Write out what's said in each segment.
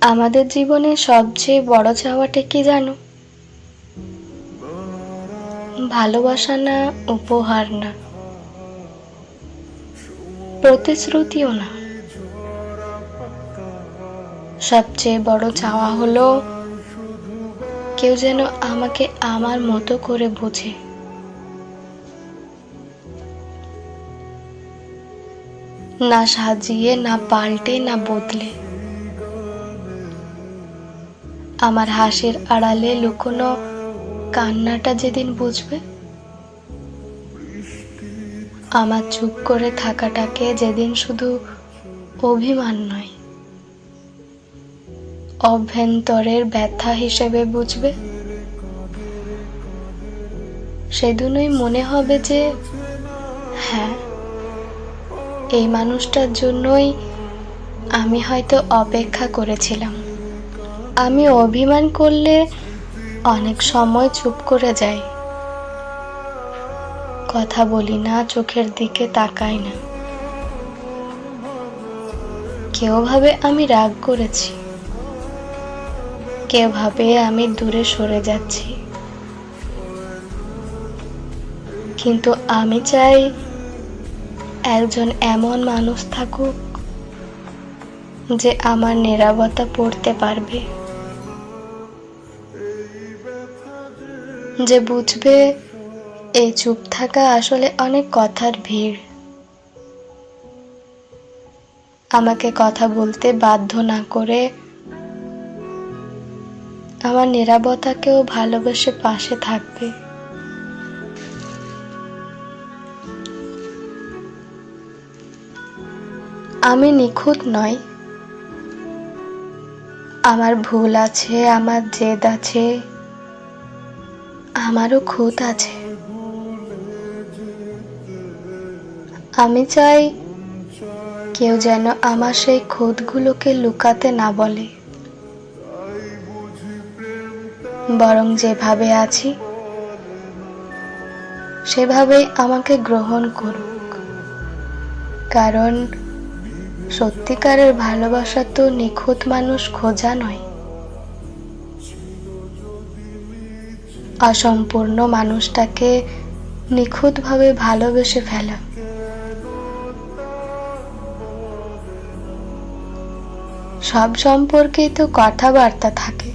আমাদের জীবনে সবচেয়ে বড় চাওয়াটা কি জানো? ভালোবাসা না, উপহার না। প্রতিশ্রুতিও না। সবচেয়ে বড় চাওয়া হলো, কেউ যেন আমাকে আমার মতো করে বোঝে। না সাজিয়ে, না পাল্টে, না বদলে। আমার হাসির আড়ালে লুকোনো কান্নাটা যেদিন বুঝবে, আমার চুপ করে থাকাটাকে যেদিন শুধু অভিমান নয়, অভ্যন্তরের ব্যথা হিসেবে বুঝবে। সেদিনই মনে হবে যে এই মানুষটার জন্যই আমি হয়তো অপেক্ষা করেছিলাম। আমি অভিমান করলে অনেক সময় চুপ করে যাই। কথা বলি না, চোখের দিকে তাকাই না। কেউ ভাবে আমি রাগ করেছি। কেউ ভাবে আমি দূরে সরে যাচ্ছি। কিন্তু আমি চাই একজন এমন মানুষ থাকুক যে আমার নিরাপত্তা পড়তে পারবে। যে বুঝবে এই চুপ থাকা আসলে অনেক কথার ভিড়। আমাকে কথা বলতে বাধ্য না করে আমার নিরাপত্তাকেও ভালোবেসে পাশে থাকবে। আমি নিখুঁত নই। আমার ভুল আছে, আমার জেদ আছে, আমারও খুঁত আছে। আমি চাই কেউ যেন আমার সেই খুঁতগুলোকে লুকাতে না বলে। বরং যেভাবে আছি, সেভাবেই আমাকে গ্রহণ করুক। কারণ সত্যিকারের ভালোবাসা তো নিখুঁত মানুষ খোঁজা নয়। অসম্পূর্ণ মানুষটাকে নিখুঁতভাবে ভালোবেসে ফেলা। সব সম্পর্কেই তো কথাবার্তা থাকে।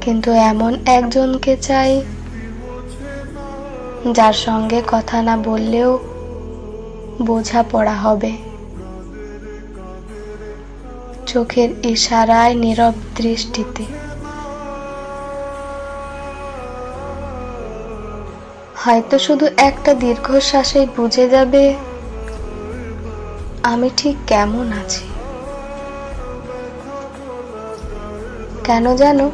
কিন্তু এমন একজনকে চাই যার সঙ্গে কথা না বললেও বোঝাপড়া হবে। চোখের ইশারায় নীরব দৃষ্টিতে। হয়তো শুধু একটা দীর্ঘশ্বাসেই বুঝে যাবে, আমি ঠিক কেমন আছি? কেন জানো?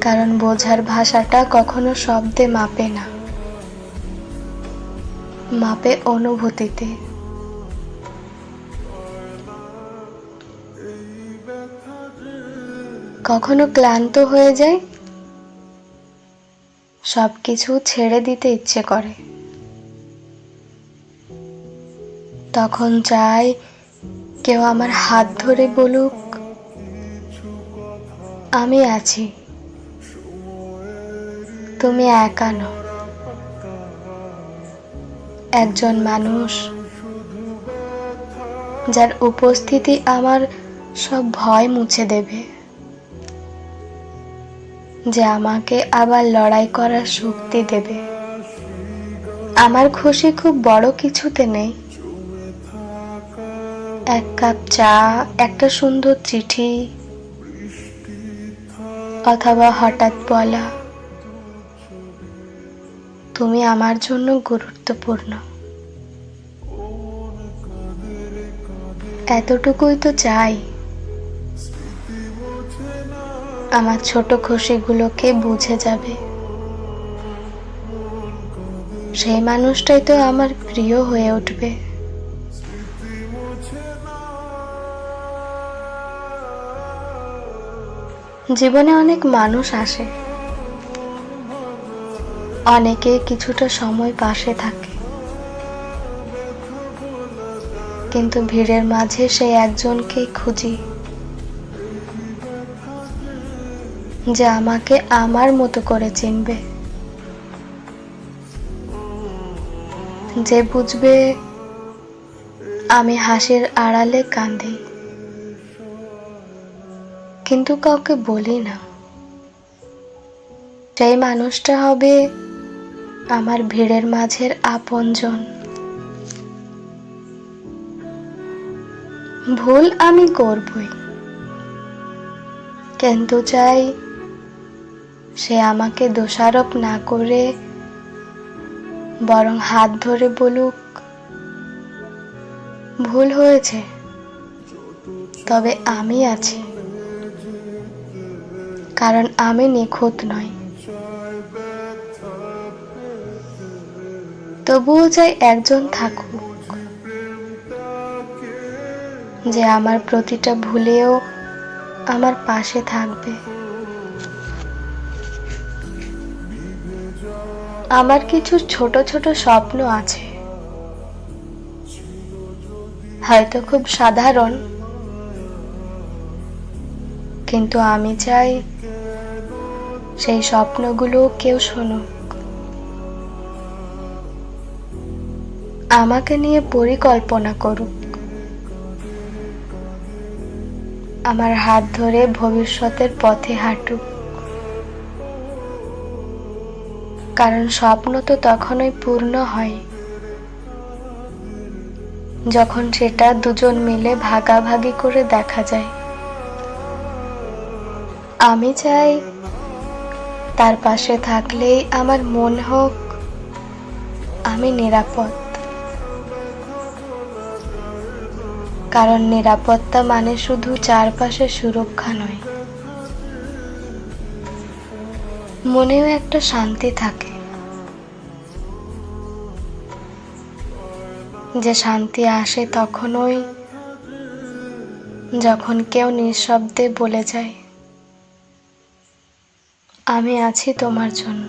কারণ বোঝার ভাষাটা কখনো শব্দে মাপে না। মাপে অনুভূতিতে। কখনো ক্লান্ত হয়ে যায় সব কিছু ছেড়ে দিতে ইচ্ছে করে। তখন চাই কেউ আমার হাত ধরে বলুক, আমি আছি। তুমি একা নও। একজন মানুষ যার উপস্থিতি আমার সব ভয় মুছে দেবে। যে আমাকে আবার লড়াই করার শক্তি দেবে। আমার খুশি খুব বড় কিছুতে নেই। এক কাপ চা, একটা সুন্দর চিঠি, অথবা হঠাৎ বলা। তুমি আমার জন্য গুরুত্বপূর্ণ। এতটুকুই তো চাই। আমার ছোট খুশিগুলোকে বুঝে যাবে। সেই মানুষটাই তো আমার প্রিয় হয়ে উঠবে। জীবনে অনেক মানুষ আসে। অনেকে কিছুটা সময় পাশে থাকে। কিন্তু ভিড়ের মাঝে সেই একজনকেই খুঁজি। যে আমাকে আমার মতো করে চিনবে। যে বুঝবে আমি হাসির আড়ালে কাঁদি কিন্তু কাউকে বলি না। সেই মানুষটা হবে আমার ভিড়ের মাঝের আপনজন। ভুল আমি করবই। কিন্তু চাই সে আমাকে দোষারোপ না করে বরং হাত ধরে বলুক, ভুল হয়েছে, তবে আমি আছি। কারণ আমি নিখুঁত নই। তবুও চাই একজন থাকুক, যে আমার প্রতিটা ভুলেও আমার পাশে থাকবে। আমার কিছু ছোট ছোট স্বপ্ন আছে। হয়তো খুব সাধারণ, কিন্তু আমি চাই সেই স্বপ্নগুলো কেউ শুনুক। আমাকে নিয়ে পরিকল্পনা করুক। আমার হাত ধরে ভবিষ্যতের পথে হাঁটুক। কারণ স্বপ্ন তো তখনই পূর্ণ হয়, যখন সেটা দুজন মিলে ভাগাভাগি করে দেখা যায়। আমি চাই তার পাশে থাকলেই আমার মন হোক, আমি নিরাপদ। কারণ নিরাপত্তা মানে শুধু চারপাশে সুরক্ষা নয়। মনেও একটা শান্তি থাকে। যে শান্তি আসে তখনই যখন কেউ নিঃশব্দে বলে যায়, আমি আছি তোমার জন্য।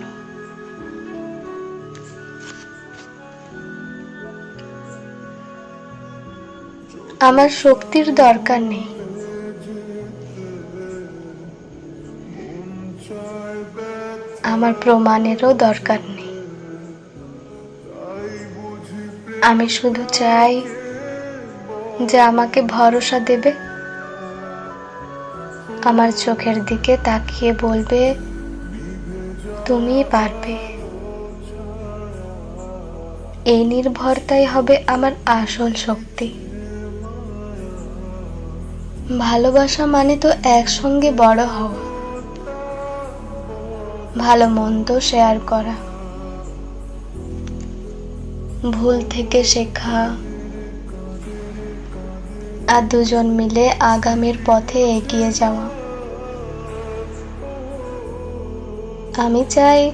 আমার শক্তির দরকার নেই। আমার প্রমাণেরও দরকার নেই। আমি শুধু চাই যে আমাকে ভরসা দেবে। আমার চোখের দিকে তাকিয়ে বলবে তুমি পারবে। এই নির্ভরতাই হবে আমার আসল শক্তি। ভালোবাসা মানে তো একসঙ্গে বড় হওয়া। ভালো মন্দ শেয়ার করা। ভুল থেকে শেখা। আর দুজন মিলে আগামীর পথে এগিয়ে যাওয়া। আমি চাই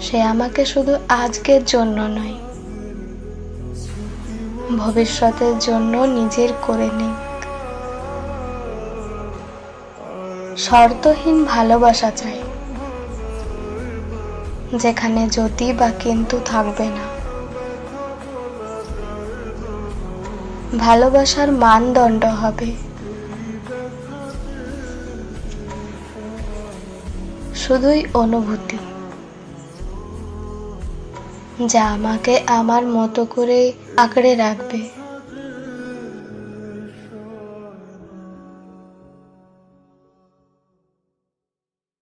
সে আমাকে শুধু আজকের জন্য নয়, ভবিষ্যতের জন্য নিজের করে নিক শর্তহীন ভালোবাসা চাই, যেখানে যদি বা কিন্তু থাকবে না। ভালোবাসার মানদণ্ড হবে শুধুই অনুভূতি, যা আমাকে আমার মতো করে আঁকড়ে রাখবে।